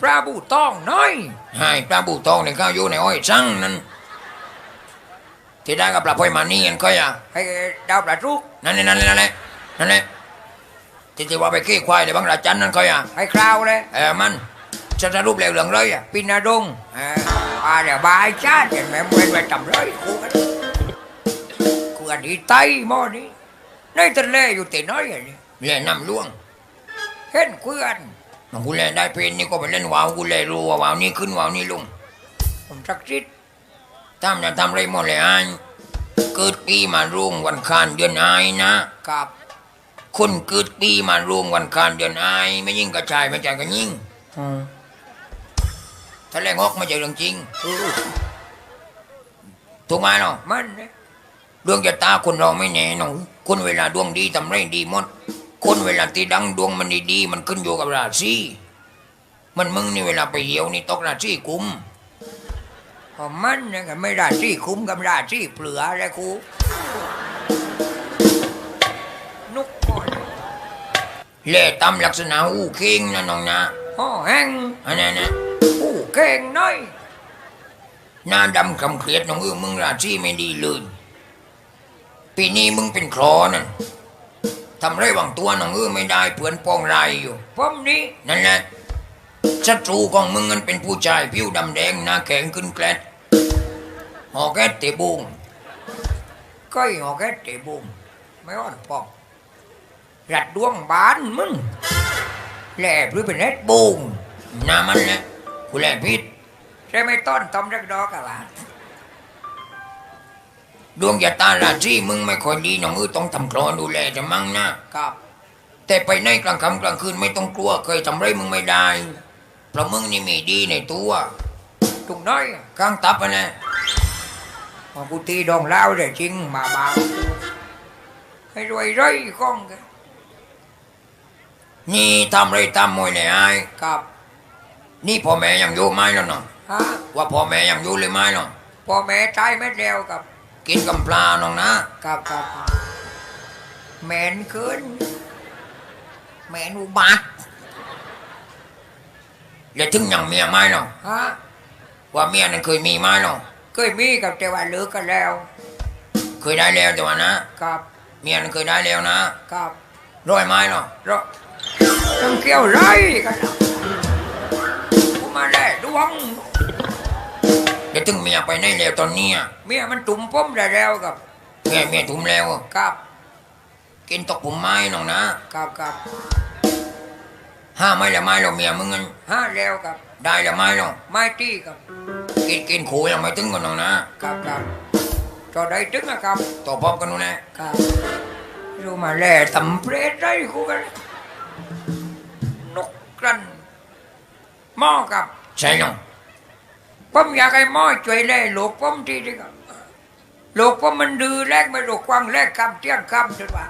ปลาบูต้องน้อยให้ปลาบูทองเนี่ยเขาอยู่ในอ้อยจังนั่นที่ได้กับปลาพอยมานี่กันก็อย่าให้ดาวปลาทุกนั่นนี่นั่นนี่นั่นแหละนั่นแหละที่ที่ว่าไปขี้ควายในบางราจันนั่นก็อย่าให้คราวเลยเออมันจะจะรูปเหลวเหลืองเลยอะปินาดงเออปลาเดี๋ยวบายชาติเห็นไหมเว้นไว้จำเลยกูกันกูอันนี้ไตหม้อนี้ในทะเลอยู่แต่น้อยอย่างนี้แล่น้ำล่วงเห็นเพื่อน น้องกูเล่นได้เพลงนี่ก็ไปเล่นว่าวกูเล่นรู้ว่าว่าวนี่ขึ้นว่าวนี่ลงผมสักดิ์สิทธิ์ทำจะทำไรหมดเลยอันเกิดปีมาร่วงวันคานเดือนไอายนะกับคนเกิดปีมาร่วงวันคานเดือนไอายไม่ยิ่งกระชายไม่ใจก็ยิ่งอืมถ้าแรงออกไม่ใช่เรื่องจริงเออถูกไหมเนาะมันเนี่ยดวงชะตาคนเราไม่แน่หนองคนเวลาดวงดีทำไรดีหมด คนเวลาที่ดังดวงมันดีๆมันขึ้นอยู่กับราศีมันมึงนี่เวลาไปเหี่ยวนี่ตกราศีกุมพอมันเนี่ยก็ไม่ได้ที่คุ้มกับได้ที่เปลือเลยครูนุกก่อนเล่ตามลักษณะอู้เข่งนะน้องนะห่อแห้งอันนั้นนะผู้เก่งน้อยหน้าดำคำเครียดน้องเออมึงราศีไม่ดีเลยปีนี้มึงเป็นครอนั่น ทำไรหวังตัวน้องเออไม่ได้เพื่อนปองรายอยู่ผมนี่นั่นแหละศัตรูของมึงมันเป็นผู้ชายผิวดำแดงหน้าแข็งขึ้นแกลดหอแกตเตะบุงก็หอกแค่เตะบุมไม่อ่อนปองรัดดวงบานมึงแหล่หรือเป็นเน็ตบุงหน้ามันแหละกูแหล่พิษใช่ไหมต้นตอมรักดอกอะวะ ดวงยาตาราชีมึงไม่ค่อยดีน้องเออต้องทำคลอดูแลจะมั่งนะกับ แต่ไปในกลางค่ำกลางคืนไม่ต้องกลัวเคยทำไรมึงไม่ได้ เพราะมึงนี่มีดีในตัวตุงน้อยอะข้างตับอะนะพอกูตีดองเล่าเลยจริงมาบางให้รวยร้อยก้องกันนี่ทำไรทำมวยเลยไอ้ายกับ นี่พ่อแม่ยังอยู่ไหมแล้วเนาะฮะว่าพ่อแม่ยังอยู่เลยไหมเนาะพ่อแม่ตายไม่แล้วกับ กินกำปลาน้องนะกับกับแมนขึ้นแมนอุบัติแล้วถึงยังเมียไหมเนาะฮะว่าเมียนั้นเคยมีไหมเนาะเคยมีกับแต่ว่าเลิกกันแล้ว เคยได้แล้วแต่ว่านะกับเมียนั้นเคยได้แล้วนะกับร้อยไม้เนาะเราต้องเกี่ยวไรกันนะกูมาแล่ดวง เดี๋ยวถึงเมียไปไหนแล้วตอนเนี้ยเมียมันตุ่มป้มได้แล้วกับเมียเมียทุ่มแล้วกับ กินตกผมไม้น้องนะกับกับห้าไม้ละไม้เราเมียมึงเงินห้าแล้วกับ ได้ละไม้เราไม้ตีกับกินกินขู่ยังไม่ถึงกันน้องนะกับกับจอได้ถึงอะกับต่อพบกันนู่นแหละกับรู้มาแล่ตำเปรตได้กูกันนกกรันหม้อกับใช่เนาะ ผมอยากให้หม้อช่วยแล่ลูกผมทีเดียวหลูกผมมันดื้อแรกไม่ลูกควางแรกคำเที่ยงคำจนว่า